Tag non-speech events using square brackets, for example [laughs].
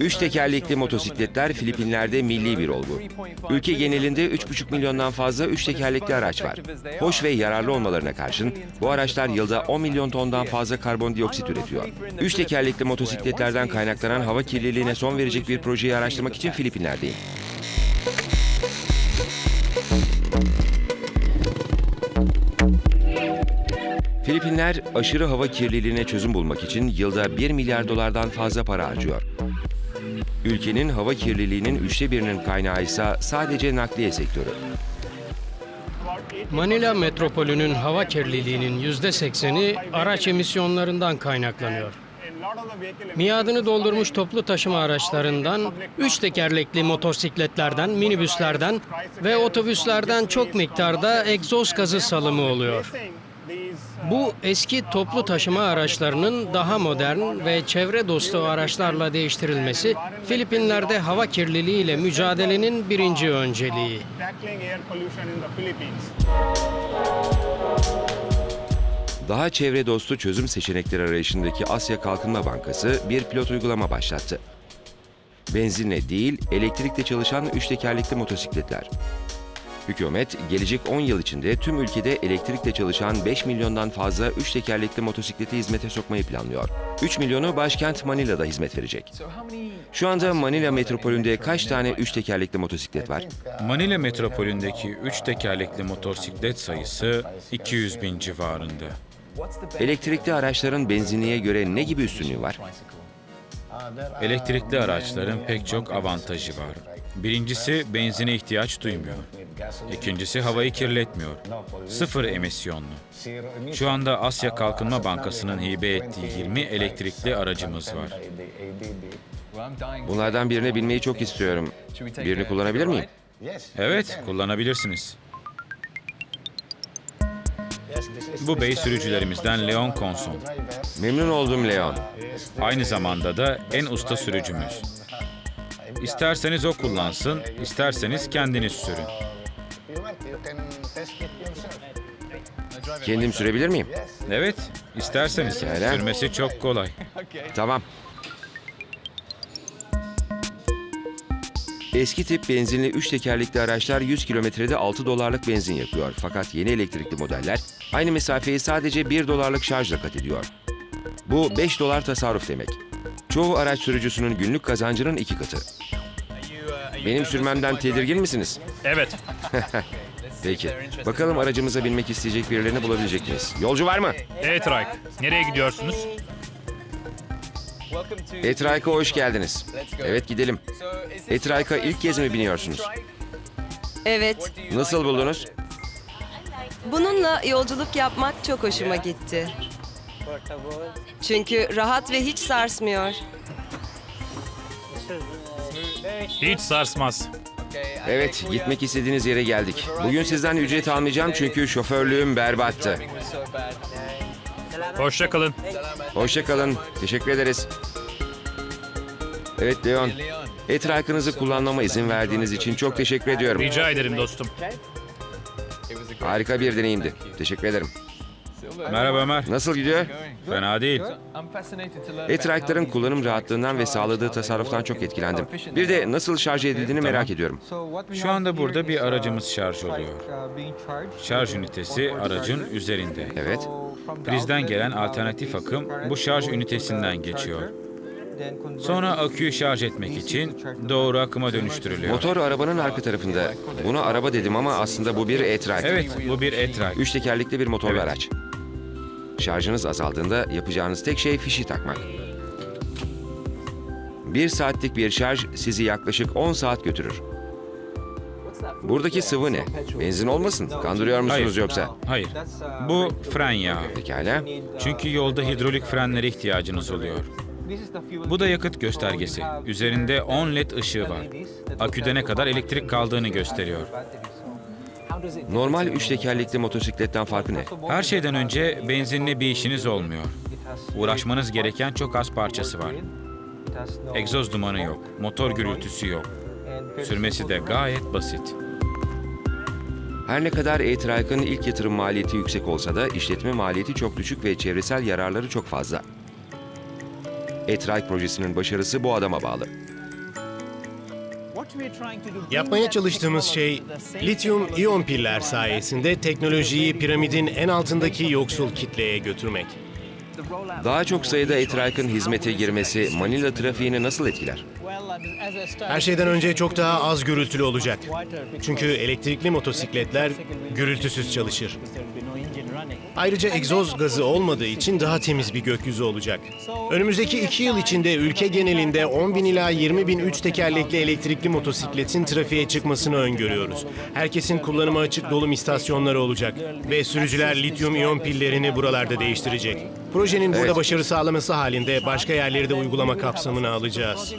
Üç tekerlekli motosikletler Filipinler'de milli bir olgu. Ülke genelinde 3,5 milyondan fazla üç tekerlekli araç var. Hoş ve yararlı olmalarına karşın bu araçlar yılda 10 milyon tondan fazla karbondioksit üretiyor. Üç tekerlekli motosikletlerden kaynaklanan hava kirliliğine son verecek bir projeyi araştırmak için Filipinler'deyim. Filipinler aşırı hava kirliliğine çözüm bulmak için yılda 1 milyar dolardan fazla para harcıyor. Ülkenin hava kirliliğinin üçte birinin kaynağı ise sadece nakliye sektörü. Manila metropolünün hava kirliliğinin yüzde sekseni araç emisyonlarından kaynaklanıyor. Miadını doldurmuş toplu taşıma araçlarından, üç tekerlekli motosikletlerden, minibüslerden ve otobüslerden çok miktarda egzoz gazı salımı oluyor. Bu eski toplu taşıma araçlarının daha modern ve çevre dostu araçlarla değiştirilmesi, Filipinler'de hava kirliliği ile mücadelenin birinci önceliği. Daha çevre dostu çözüm seçenekleri arayışındaki Asya Kalkınma Bankası bir pilot uygulama başlattı. Benzinle değil, elektrikle çalışan üç tekerlekli motosikletler. Hükümet, gelecek 10 yıl içinde tüm ülkede elektrikle çalışan 5 milyondan fazla üç tekerlekli motosikleti hizmete sokmayı planlıyor. 3 milyonu başkent Manila'da hizmet verecek. Şu anda Manila metropolünde kaç tane üç tekerlekli motosiklet var? Manila metropolündeki üç tekerlekli motosiklet sayısı 200 bin civarında. Elektrikli araçların benzinliğe göre ne gibi üstünlüğü var? Elektrikli araçların pek çok avantajı var. Birincisi benzine ihtiyaç duymuyor. İkincisi havayı kirletmiyor. Sıfır emisyonlu. Şu anda Asya Kalkınma Bankası'nın hibe ettiği 20 elektrikli aracımız var. Bunlardan birini bilmeyi çok istiyorum. Birini kullanabilir miyim? Evet, kullanabilirsiniz. Bu bey sürücülerimizden Leon Conson. Memnun oldum Leon. Aynı zamanda da en usta sürücümüz. İsterseniz o kullansın, isterseniz kendiniz sürün. Kendim sürebilir miyim? Evet, isterseniz. Pekala. Sürmesi çok kolay. Tamam. Eski tip benzinli 3 tekerlekli araçlar 100 kilometrede 6 dolarlık benzin yakıyor. Fakat yeni elektrikli modeller aynı mesafeyi sadece 1 dolarlık şarjla kat ediyor. Bu 5 dolar tasarruf demek. Çoğu araç sürücüsünün günlük kazancının iki katı. Benim sürmemden tedirgin misiniz? Evet. [laughs] Peki. Bakalım aracımıza binmek isteyecek birilerini bulabilecek miyiz? Yolcu var mı? Evet Raik. Nereye gidiyorsunuz? Etrayk'a hoş geldiniz. Evet gidelim. Etrayk'a ilk kez mi biniyorsunuz? Evet, Nasıl buldunuz? bununla yolculuk yapmak çok hoşuma gitti. Çünkü rahat ve hiç sarsmıyor. Hiç sarsmaz. Evet, gitmek istediğiniz yere geldik. Bugün sizden ücret almayacağım çünkü şoförlüğüm berbattı. Hoşça kalın. Hoşça kalın. Teşekkür ederiz. Evet Leon. Etrafınızı kullanmama izin verdiğiniz için çok teşekkür ediyorum. Rica ederim dostum. Harika bir deneyimdi. Teşekkür ederim. Merhaba Ömer. Nasıl gidiyor? Fena değil. E-trike'ların kullanım rahatlığından ve sağladığı tasarruftan çok etkilendim. Bir de nasıl şarj edildiğini merak ediyorum. Şu anda burada bir aracımız şarj oluyor. Şarj ünitesi aracın üzerinde. Evet. Prizden gelen alternatif akım bu şarj ünitesinden geçiyor. Sonra aküyü şarj etmek için doğru akıma dönüştürülüyor. Motor arabanın arka tarafında. Buna araba dedim ama aslında bu bir e-trike. Evet, bu bir e-trike. Üç tekerlekli bir motorlu Evet. araç. Şarjınız azaldığında yapacağınız tek şey fişi takmak. Bir saatlik bir şarj sizi yaklaşık 10 saat götürür. Buradaki sıvı ne? Benzin olmasın? Kandırıyor musunuz Hayır. yoksa? Hayır. Bu fren yağı. Pekala. Çünkü yolda hidrolik frenlere ihtiyacınız oluyor. Bu da yakıt göstergesi. Üzerinde 10 led ışığı var. Aküde ne kadar elektrik kaldığını gösteriyor. Normal üç tekerlekli motosikletten farkı ne? Her şeyden önce benzinli bir işiniz olmuyor. Uğraşmanız gereken çok az parçası var. Egzoz dumanı yok, motor gürültüsü yok. Sürmesi de gayet basit. Her ne kadar e-trike'ın ilk yatırım maliyeti yüksek olsa da işletme maliyeti çok düşük ve çevresel yararları çok fazla. E-Trike projesinin başarısı bu adama bağlı. Yapmaya çalıştığımız şey lityum iyon piller sayesinde teknolojiyi piramidin en altındaki yoksul kitleye götürmek. Daha çok sayıda E-Trike'ın hizmete girmesi Manila trafiğini nasıl etkiler? Her şeyden önce çok daha az gürültülü olacak. Çünkü elektrikli motosikletler gürültüsüz çalışır. Ayrıca egzoz gazı olmadığı için daha temiz bir gökyüzü olacak. Önümüzdeki iki yıl içinde ülke genelinde 10 bin ila 20 bin üç tekerlekli elektrikli motosikletin trafiğe çıkmasını öngörüyoruz. Herkesin kullanıma açık dolum istasyonları olacak ve sürücüler lityum iyon pillerini buralarda değiştirecek. Projenin burada başarı sağlaması halinde başka yerleri de uygulama kapsamına alacağız.